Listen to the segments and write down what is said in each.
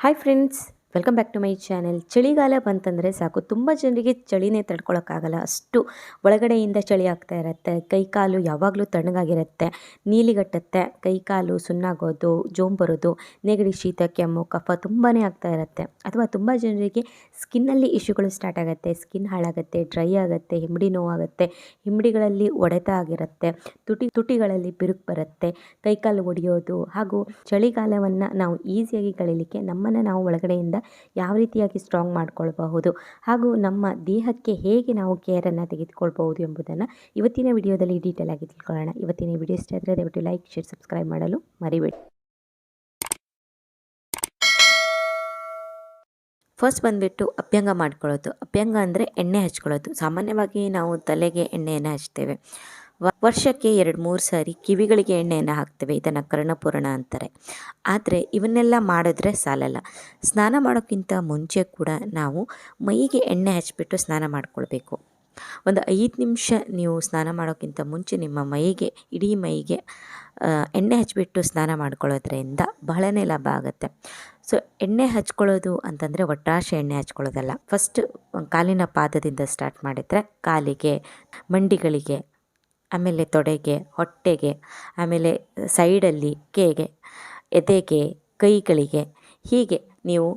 Hi friends welcome back to my channel. ಚಳಿಗಾಲ ಬಂತಂದರೆ ಸಾಕು, ತುಂಬ ಜನರಿಗೆ ಚಳಿನೇ ತಡ್ಕೊಳಕ್ಕಾಗಲ್ಲ. ಅಷ್ಟು ಒಳಗಡೆಯಿಂದ ಚಳಿ ಆಗ್ತಾ ಇರುತ್ತೆ. ಕೈಕಾಲು ಯಾವಾಗಲೂ ತಣ್ಣಗಾಗಿರುತ್ತೆ. ನೀಲಿಗಟ್ಟತ್ತೆ ಕೈ ಕಾಲು ಸುಣ್ಣಾಗೋದು, ಜೋಮ್ ಬರೋದು, ನೆಗಡಿ ಶೀತ, ಕೆಮ್ಮು, ಕಫ ತುಂಬಾ ಆಗ್ತಾ ಇರುತ್ತೆ. ಅಥವಾ ತುಂಬ ಜನರಿಗೆ ಸ್ಕಿನ್ನಲ್ಲಿ ಇಶ್ಯೂಗಳು ಸ್ಟಾರ್ಟ್ ಆಗುತ್ತೆ. ಸ್ಕಿನ್ ಹಾಳಾಗುತ್ತೆ, ಡ್ರೈ ಆಗುತ್ತೆ, ಹಿಮ್ಮಡಿ ನೋವಾಗುತ್ತೆ, ಹಿಮ್ಮಡಿಗಳಲ್ಲಿ ಒಡೆತ ಆಗಿರುತ್ತೆ, ತುಟಿ, ತುಟಿಗಳಲ್ಲಿ ಬಿರುಕು ಬರುತ್ತೆ ಕೈಕಾಲು ಒಡೆಯೋದು ಹಾಗೂ ಚಳಿಗಾಲವನ್ನು ನಾವು ಈಸಿಯಾಗಿ ಕಳೀಲಿಕ್ಕೆ ನಮ್ಮನ್ನು ನಾವು ಒಳಗಡೆಯಿಂದ ಯಾವ ರೀತಿಯಾಗಿ ಸ್ಟ್ರಾಂಗ್ ಮಾಡ್ಕೊಳ್ಬಹುದು ಹಾಗೂ ನಮ್ಮ ದೇಹಕ್ಕೆ ಹೇಗೆ ನಾವು ಕೇರನ್ನು ತೆಗೆದುಕೊಳ್ಬಹುದು ಎಂಬುದನ್ನು ಇವತ್ತಿನ ವಿಡಿಯೋದಲ್ಲಿ ಡೀಟೇಲ್ ಆಗಿ ತಿಳ್ಕೊಳ್ಳೋಣ. ಇವತ್ತಿನ ವಿಡಿಯೋ ಇಷ್ಟ ಆದರೆ ದಯವಿಟ್ಟು ಲೈಕ್ ಶೇರ್ ಸಬ್ಸ್ಕ್ರೈಬ್ ಮಾಡಲು ಮರಿಬೇಡಿ. ಫಸ್ಟ್ ಬಂದುಬಿಟ್ಟು ಅಭ್ಯಂಗ ಮಾಡ್ಕೊಳ್ಳೋದು. ಅಭ್ಯಂಗ ಅಂದರೆ ಎಣ್ಣೆ ಹಚ್ಕೊಳ್ಳೋದು. ಸಾಮಾನ್ಯವಾಗಿ ನಾವು ತಲೆಗೆ ಎಣ್ಣೆಯನ್ನು ಹಚ್ತೇವೆ ವರ್ಷಕ್ಕೆ ಎರಡು ಮೂರು ಸಾರಿ ಕಿವಿಗಳಿಗೆ ಎಣ್ಣೆಯನ್ನು ಹಾಕ್ತೇವೆ. ಇದನ್ನು ಕರ್ಣಪೂರಣ ಅಂತಾರೆ. ಆದರೆ ಇವನ್ನೆಲ್ಲ ಮಾಡಿದ್ರೆ ಸಾಲಲ್ಲ. ಸ್ನಾನ ಮಾಡೋಕ್ಕಿಂತ ಮುಂಚೆ ಕೂಡ ನಾವು ಮೈಗೆ ಎಣ್ಣೆ ಹಚ್ಚಿಬಿಟ್ಟು ಸ್ನಾನ ಮಾಡಿಕೊಳ್ಬೇಕು. ಒಂದು ಐದು ನಿಮಿಷ ನೀವು ಸ್ನಾನ ಮಾಡೋಕ್ಕಿಂತ ಮುಂಚೆ ನಿಮ್ಮ ಮೈಗೆ, ಇಡೀ ಮೈಗೆ ಎಣ್ಣೆ ಹಚ್ಚಿಬಿಟ್ಟು ಸ್ನಾನ ಮಾಡ್ಕೊಳ್ಳೋದ್ರಿಂದ ಬಹಳನೇ ಲಾಭ ಆಗುತ್ತೆ. ಸೊ, ಎಣ್ಣೆ ಹಚ್ಕೊಳ್ಳೋದು ಅಂತಂದರೆ ಒಟ್ಟಾಶೆ ಎಣ್ಣೆ ಹಚ್ಕೊಳ್ಳೋದಲ್ಲ. ಫಸ್ಟ್ ಕಾಲಿನ ಪಾದದಿಂದ ಸ್ಟಾರ್ಟ್ ಮಾಡಿದರೆ ಕಾಲಿಗೆ, ಮಂಡಿಗಳಿಗೆ ಆಮೇಲೆ ತೊಡೆಗೆ, ಹೊಟ್ಟೆಗೆ, ಆಮೇಲೆ ಸೈಡಲ್ಲಿ ಕೆಗೆ, ಎದೆಗೆ, ಕೈಗಳಿಗೆ ಹೀಗೆ ನೀವು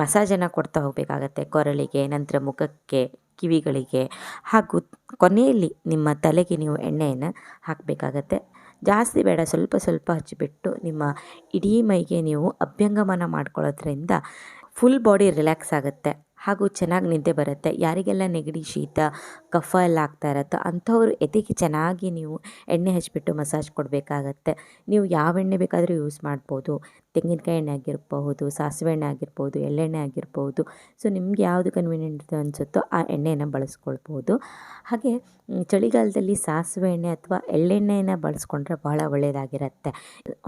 ಮಸಾಜನ್ನು ಕೊಡ್ತಾ ಹೋಗಬೇಕಾಗತ್ತೆ. ಕೊರಳಿಗೆ, ನಂತರ ಮುಖಕ್ಕೆ, ಕಿವಿಗಳಿಗೆ ಹಾಗೂ ಕೊನೆಯಲ್ಲಿ ನಿಮ್ಮ ತಲೆಗೆ ನೀವು ಎಣ್ಣೆಯನ್ನು ಹಾಕಬೇಕಾಗತ್ತೆ. ಜಾಸ್ತಿ ಬೇಡ, ಸ್ವಲ್ಪ ಸ್ವಲ್ಪ ಹಚ್ಚಿಬಿಟ್ಟು ನಿಮ್ಮ ಇಡೀ ಮೈಗೆ ನೀವು ಅಭ್ಯಂಗಮನ ಮಾಡ್ಕೊಳ್ಳೋದ್ರಿಂದ ಫುಲ್ ಬಾಡಿ ರಿಲ್ಯಾಕ್ಸ್ ಆಗುತ್ತೆ. ಹಾಗೂ ಚೆನ್ನಾಗಿ ನಿದ್ದೆ ಬರುತ್ತೆ. ಯಾರಿಗೆಲ್ಲ ನೆಗಡಿ, ಶೀತ, ಕಫ ಎಲ್ಲ ಆಗ್ತಾ ಇರುತ್ತೋ ಅಂಥವ್ರು ಎದೆಗೆ ಚೆನ್ನಾಗಿ ನೀವು ಎಣ್ಣೆ ಹಚ್ಚಿಬಿಟ್ಟು ಮಸಾಜ್ ಕೊಡಬೇಕಾಗತ್ತೆ. ನೀವು ಯಾವ ಎಣ್ಣೆ ಬೇಕಾದರೂ ಯೂಸ್ ಮಾಡ್ಬೋದು. ತೆಂಗಿನಕಾಯಿ ಎಣ್ಣೆ ಆಗಿರ್ಬೋದು ಸಾಸಿವೆ ಎಣ್ಣೆ ಆಗಿರ್ಬೋದು ಎಳ್ಳೆಣ್ಣೆ ಆಗಿರ್ಬೋದು ಸೊ ನಿಮ್ಗೆ ಯಾವುದು ಕನ್ವೀನಿಯೆಂಟ್ ಅನಿಸುತ್ತೋ ಆ ಎಣ್ಣೆಯನ್ನು ಬಳಸ್ಕೊಳ್ಬೋದು ಹಾಗೆ ಚಳಿಗಾಲದಲ್ಲಿ ಸಾಸಿವೆ ಎಣ್ಣೆ ಅಥವಾ ಎಳ್ಳೆಣ್ಣೆಯನ್ನು ಬಳಸ್ಕೊಂಡ್ರೆ ಬಹಳ ಒಳ್ಳೆಯದಾಗಿರುತ್ತೆ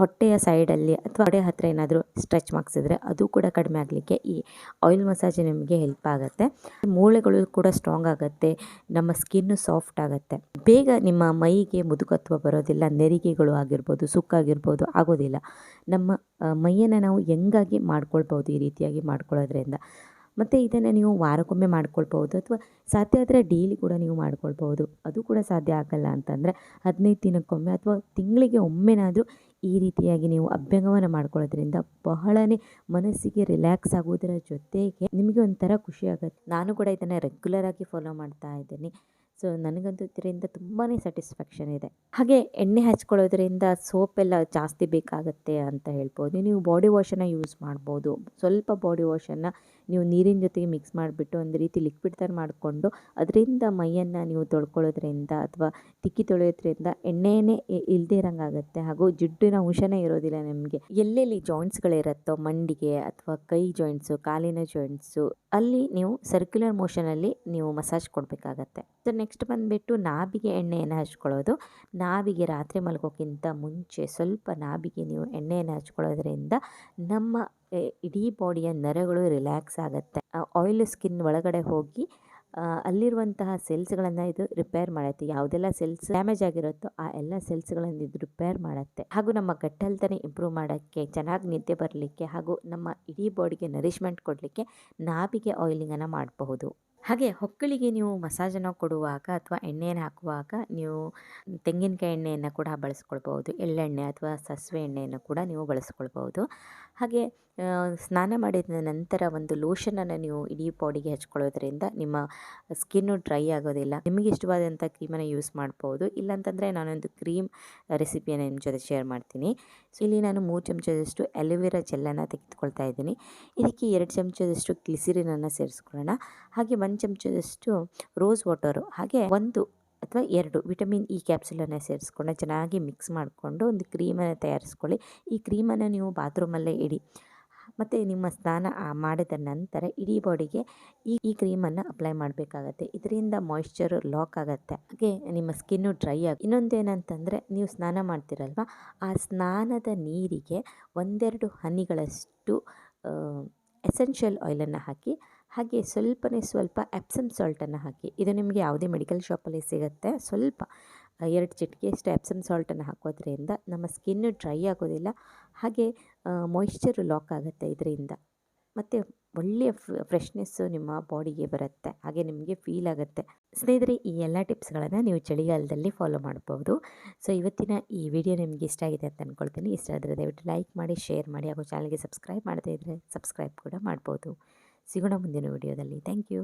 ಹೊಟ್ಟೆಯ ಸೈಡಲ್ಲಿ ಅಥವಾ ಹೊಡೆ ಹತ್ತಿರ ಏನಾದರೂ ಸ್ಟ್ರೆಚ್ ಮಾರ್ಕ್ಸ್ ಇದ್ದರೆ ಅದು ಕೂಡ ಕಡಿಮೆ ಆಗಲಿಕ್ಕೆ ಈ ಆಯಿಲ್ ಮಸಾಜ್ ನಿಮಗೆ ಹೆಲ್ಪ್ ಆಗುತ್ತೆ. ಮೂಳೆಗಳು ಕೂಡ ಸ್ಟ್ರಾಂಗ್ ಆಗುತ್ತೆ, ನಮ್ಮ ಸ್ಕಿನ್ನು ಸಾಫ್ಟ್ ಆಗುತ್ತೆ. ಬೇಗ ನಿಮ್ಮ ಮೈಗೆ ಮುದುಕತ್ವ ಬರೋದಿಲ್ಲ, ನೆರಿಗೆಗಳು ಆಗಿರ್ಬೋದು, ಸುಕ್ಕಾಗಿರ್ಬೋದು, ಆಗೋದಿಲ್ಲ. ನಮ್ಮ ಮೈಯನ್ನು ನಾವು ಹೆಂಗಾಗಿ ಮಾಡ್ಕೊಳ್ಬೋದು ಈ ರೀತಿಯಾಗಿ ಮಾಡ್ಕೊಳ್ಳೋದ್ರಿಂದ. ಮತ್ತು ಇದನ್ನು ನೀವು ವಾರಕ್ಕೊಮ್ಮೆ ಮಾಡ್ಕೊಳ್ಬೋದು ಅಥವಾ ಸಾಧ್ಯ ಆದರೆ ಡೈಲಿ ಕೂಡ ನೀವು ಮಾಡ್ಕೊಳ್ಬೋದು ಅದು ಕೂಡ ಸಾಧ್ಯ ಆಗಲ್ಲ ಅಂತಂದರೆ ಹದಿನೈದು ದಿನಕ್ಕೊಮ್ಮೆ ಅಥವಾ ತಿಂಗಳಿಗೆ ಒಮ್ಮೆನಾದರೂ ಈ ರೀತಿಯಾಗಿ ನೀವು ಅಭ್ಯಂಗವನ್ನು ಮಾಡ್ಕೊಳ್ಳೋದ್ರಿಂದ ಬಹಳನೇ ಮನಸ್ಸಿಗೆ ರಿಲ್ಯಾಕ್ಸ್ ಆಗೋದರ ಜೊತೆಗೆ ನಿಮಗೆ ಒಂಥರ ಖುಷಿ ಆಗುತ್ತೆ. ನಾನು ಕೂಡ ಇದನ್ನು ರೆಗ್ಯುಲರಾಗಿ ಫಾಲೋ ಮಾಡ್ತಾ ಇದ್ದೀನಿ. ಸೊ ನನಗಂತೂ ಇದರಿಂದ ತುಂಬಾ ಸ್ಯಾಟಿಸ್ಫ್ಯಾಕ್ಷನ್ ಇದೆ. ಹಾಗೆ ಎಣ್ಣೆ ಹಚ್ಕೊಳ್ಳೋದ್ರಿಂದ ಸೋಪೆಲ್ಲ ಜಾಸ್ತಿ ಬೇಕಾಗುತ್ತೆ ಅಂತ ಹೇಳ್ಬೋದು. ನೀವು ಬಾಡಿ ವಾಶನ್ನು ಯೂಸ್ ಮಾಡ್ಬೋದು. ಸ್ವಲ್ಪ ಬಾಡಿ ವಾಶನ್ನು ನೀವು ನೀರಿನ ಜೊತೆಗೆ ಮಿಕ್ಸ್ ಮಾಡಿಬಿಟ್ಟು ಒಂದು ರೀತಿ ಲಿಕ್ವಿಡ್ ಥರ ಮಾಡಿಕೊಂಡು ಅದರಿಂದ ಮೈಯನ್ನು ನೀವು ತೊಳ್ಕೊಳ್ಳೋದ್ರಿಂದ ಅಥವಾ ತಿಕ್ಕಿ ತೊಳೆಯೋದ್ರಿಂದ ಎಣ್ಣೆನೇ ಇಲ್ಲದೆ ಇರೋಂಗಾಗುತ್ತೆ ಹಾಗೂ ಜಿಡ್ಡಿನ ಅಂಶನೇ ಇರೋದಿಲ್ಲ ನಿಮಗೆ. ಎಲ್ಲೆಲ್ಲಿ ಜಾಯಿಂಟ್ಸ್ಗಳಿರುತ್ತೋ, ಮಂಡಿಗೆ ಅಥವಾ ಕೈ ಜಾಯಿಂಟ್ಸು, ಕಾಲಿನ ಜಾಯಿಂಟ್ಸು, ಅಲ್ಲಿ ನೀವು ಸರ್ಕ್ಯುಲರ್ ಮೋಷನಲ್ಲಿ ನೀವು ಮಸಾಜ್ ಕೊಡಬೇಕಾಗತ್ತೆ. ಸೊ ನೆಕ್ಸ್ಟ್ ಬಂದುಬಿಟ್ಟು ನಾಭಿಗೆ ಎಣ್ಣೆಯನ್ನು ಹಚ್ಕೊಳ್ಳೋದು. ನಾಭಿಗೆ ರಾತ್ರಿ ಮಲಗೋಕ್ಕಿಂತ ಮುಂಚೆ ಸ್ವಲ್ಪ ನಾಭಿಗೆ ನೀವು ಎಣ್ಣೆಯನ್ನು ಹಚ್ಕೊಳ್ಳೋದ್ರಿಂದ ನಮ್ಮ ಇಡೀ ಬಾಡಿಯ ನರಗಳು ರಿಲ್ಯಾಕ್ಸ್ ಆಗುತ್ತೆ. ಆಯಿಲ್ ಸ್ಕಿನ್ ಒಳಗಡೆ ಹೋಗಿ ಅಲ್ಲಿರುವಂತಹ ಸೆಲ್ಸ್ಗಳನ್ನು ಇದು ರಿಪೇರ್ ಮಾಡುತ್ತೆ. ಯಾವುದೆಲ್ಲ ಸೆಲ್ಸ್ ಡ್ಯಾಮೇಜ್ ಆಗಿರುತ್ತೋ ಆ ಎಲ್ಲ ಸೆಲ್ಸ್ಗಳನ್ನು ಇದು ರಿಪೇರ್ ಮಾಡುತ್ತೆ. ಹಾಗೂ ನಮ್ಮ ಗಟ್ ಇಂಪ್ರೂವ್ ಮಾಡೋಕ್ಕೆ, ಚೆನ್ನಾಗಿ ನಿದ್ದೆ ಬರಲಿಕ್ಕೆ ಹಾಗೂ ನಮ್ಮ ಇಡೀ ಬಾಡಿಗೆ ನರಿಶ್ಮೆಂಟ್ ಕೊಡಲಿಕ್ಕೆ ನಾಭಿಗೆ ಆಯಿಲಿಂಗನ್ನು ಮಾಡಬಹುದು. ಹಾಗೆ ಹೊಕ್ಕಳಿಗೆ ನೀವು ಮಸಾಜನ್ನು ಕೊಡುವಾಗ ಅಥವಾ ಎಣ್ಣೆಯನ್ನು ಹಾಕುವಾಗ ನೀವು ತೆಂಗಿನಕಾಯಿ ಎಣ್ಣೆಯನ್ನು ಕೂಡ ಬಳಸ್ಕೊಳ್ಬೋದು ಎಳ್ಳೆಣ್ಣೆ ಅಥವಾ ಸಾಸಿವೆ ಎಣ್ಣೆಯನ್ನು ಕೂಡ ನೀವು ಬಳಸ್ಕೊಳ್ಬೋದು ಹಾಗೆ ಸ್ನಾನ ಮಾಡಿದ ನಂತರ ಒಂದು ಲೋಷನನ್ನು ನೀವು ಇಡೀ ಬಾಡಿಗೆ ಹಚ್ಕೊಳ್ಳೋದ್ರಿಂದ ನಿಮ್ಮ ಸ್ಕಿನ್ನು ಡ್ರೈ ಆಗೋದಿಲ್ಲ. ನಿಮಗೆ ಇಷ್ಟವಾದಂಥ ಕ್ರೀಮನ್ನು ಯೂಸ್ ಮಾಡ್ಬೋದು. ಇಲ್ಲಾಂತಂದರೆ ನಾನೊಂದು ಕ್ರೀಮ್ ರೆಸಿಪಿಯನ್ನು ನಿಮ್ಮ ಜೊತೆ ಶೇರ್ ಮಾಡ್ತೀನಿ. ಸೊ ಇಲ್ಲಿ ನಾನು ಮೂರು ಚಮಚದಷ್ಟು ಅಲೋವೆರಾ ಜೆಲ್ಲನ್ನು ತೆಗೆದುಕೊಳ್ತಾ ಇದ್ದೀನಿ. ಇದಕ್ಕೆ ಎರಡು ಚಮಚದಷ್ಟು ಕ್ಲಿಸಿರಿನನ್ನು ಸೇರಿಸ್ಕೊಳ್ಳೋಣ. ಹಾಗೆ ಒಂದು ಚಮಚದಷ್ಟು ರೋಸ್ ವಾಟರು ಹಾಗೆ ಒಂದು ಅಥವಾ ಎರಡು ವಿಟಮಿನ್ ಇ ಕ್ಯಾಪ್ಸುಲನ್ನು ಸೇರಿಸ್ಕೊಂಡು ಚೆನ್ನಾಗಿ ಮಿಕ್ಸ್ ಮಾಡಿಕೊಂಡು ಒಂದು ಕ್ರೀಮನ್ನು ತಯಾರಿಸ್ಕೊಳ್ಳಿ. ಈ ಕ್ರೀಮನ್ನು ನೀವು ಬಾತ್ರೂಮಲ್ಲೇ ಇಡಿ. ಮತ್ತು ನಿಮ್ಮ ಸ್ನಾನ ಮಾಡಿದ ನಂತರ ಇಡೀ ಬಾಡಿಗೆ ಈ ಈ ಕ್ರೀಮನ್ನು ಅಪ್ಲೈ ಮಾಡಬೇಕಾಗತ್ತೆ. ಇದರಿಂದ ಮಾಯಿಶ್ಚರ್ ಲಾಕ್ ಆಗುತ್ತೆ. ಹಾಗೆ ನಿಮ್ಮ ಸ್ಕಿನ್ನು ಡ್ರೈ ಆಗಿ ಇನ್ನೊಂದೇನಂತಂದರೆ ನೀವು ಸ್ನಾನ ಮಾಡ್ತಿರಲ್ವ? ಆ ಸ್ನಾನದ ನೀರಿಗೆ ಒಂದೆರಡು ಹನಿಗಳಷ್ಟು ಎಸೆನ್ಷಿಯಲ್ ಆಯಿಲನ್ನು ಹಾಕಿ, ಹಾಗೆ ಸ್ವಲ್ಪನೇ ಸ್ವಲ್ಪ ಎಪ್ಸಮ್ ಸಾಲ್ಟನ್ನು ಹಾಕಿ. ಇದು ನಿಮಗೆ ಯಾವುದೇ ಮೆಡಿಕಲ್ ಶಾಪಲ್ಲಿ ಸಿಗುತ್ತೆ. ಸ್ವಲ್ಪ ಎರಡು ಚಿಟಿಕೆಯಷ್ಟು ಎಪ್ಸಮ್ ಸಾಲ್ಟನ್ನು ಹಾಕೋದ್ರಿಂದ ನಮ್ಮ ಸ್ಕಿನ್ನು ಡ್ರೈ ಆಗೋದಿಲ್ಲ. ಹಾಗೆ ಮಾಯಿಶ್ಚರು ಲಾಕ್ ಆಗುತ್ತೆ ಇದರಿಂದ. ಮತ್ತು ಒಳ್ಳೆಯ ಫ್ರೆಶ್ನೆಸ್ಸು ನಿಮ್ಮ ಬಾಡಿಗೆ ಬರುತ್ತೆ. ಹಾಗೆ ನಿಮಗೆ ಫೀಲ್ ಆಗುತ್ತೆ. ಸ್ನೇಹಿತರೆ, ಈ ಎಲ್ಲ ಟಿಪ್ಸ್ಗಳನ್ನು ನೀವು ಚಳಿಗಾಲದಲ್ಲಿ ಫಾಲೋ ಮಾಡ್ಬೋದು. ಸೊ ಇವತ್ತಿನ ಈ ವಿಡಿಯೋ ನಿಮಗೆ ಇಷ್ಟ ಆಗಿದೆ ಅಂತ ಅಂದ್ಕೊಳ್ತೀನಿ ಇಷ್ಟ ಆದರೆ ದಯವಿಟ್ಟು ಲೈಕ್ ಮಾಡಿ ಶೇರ್ ಮಾಡಿ, ಹಾಗೂ ಚಾನಲ್ಗೆ ಸಬ್ಸ್ಕ್ರೈಬ್ ಮಾಡದೇ ಇದ್ದರೆ ಸಬ್ಸ್ಕ್ರೈಬ್ ಕೂಡ ಮಾಡ್ಬೋದು. ಸಿಗೋಣ ಮುಂದಿನ ವಿಡಿಯೋದಲ್ಲಿ ಥ್ಯಾಂಕ್ ಯು